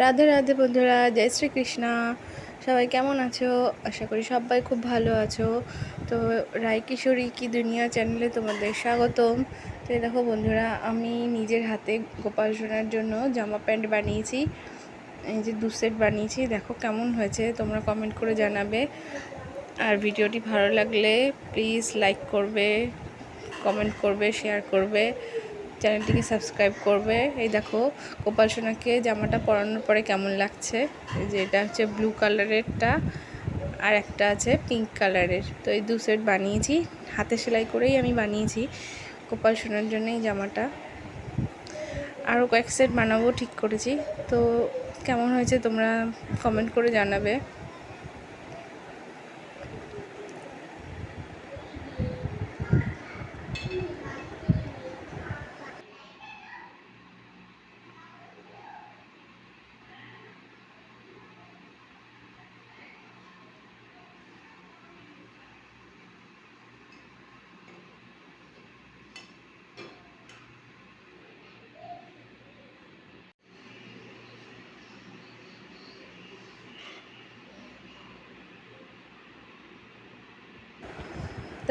রাধে রাধে বন্ধুরা, জয় শ্রীকৃষ্ণা। সবাই কেমন আছো? আশা করি সবাই খুব ভালো আছো। তো রায় কিশোরী কি দুনিয়া চ্যানেলে তোমাদের স্বাগতম। তো দেখো বন্ধুরা, আমি নিজের হাতে গোপাল সোনার জন্য জামা প্যান্ট বানিয়েছি। এই যে দু সেট বানিয়েছি। দেখো কেমন হয়েছে, তোমরা কমেন্ট করে জানাবে। আর ভিডিওটি ভালো লাগলে প্লিজ লাইক করবে কমেন্ট করবে শেয়ার করবে। চ্যানেলটিকে সাবস্ক্রাইব করবে। এই দেখো, গোপাল সোনাকে জামাটা পরানোর পরে কেমন লাগছে? এই যে এটা হচ্ছে ব্লু কালারেরটা, আর একটা আছে পিঙ্ক কালারের। তো এই দু সেট বানিয়েছি, হাতে সেলাই করেই আমি বানিয়েছি গোপাল সোনার জন্য এই জামাটা। আরও কয়েক সেট বানাবো, ঠিক করেছি। তো কেমন হয়েছে তোমরা কমেন্ট করে জানাবে।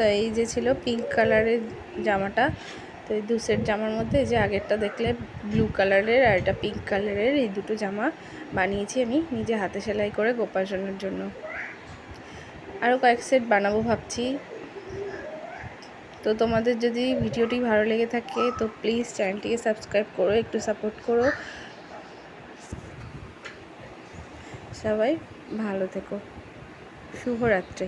তো এই যে ছিল পিঙ্ক কালারের জামাটা, তো এই দু সেট জামার মধ্যে যে আগেরটা দেখলে ব্লু কালারের আর এটা পিঙ্ক কালারের এই দুটো জামা বানিয়েছি আমি নিজে হাতে সেলাই করে গোপাল সোনার জন্য। আরও কয়েক সেট বানাবো ভাবছি। তো তোমাদের যদি ভিডিওটি ভালো লেগে থাকে তো প্লিজ চ্যানেলটিকে সাবস্ক্রাইব করো, একটু সাপোর্ট করো। সবাই ভালো থেকো। শুভরাত্রি।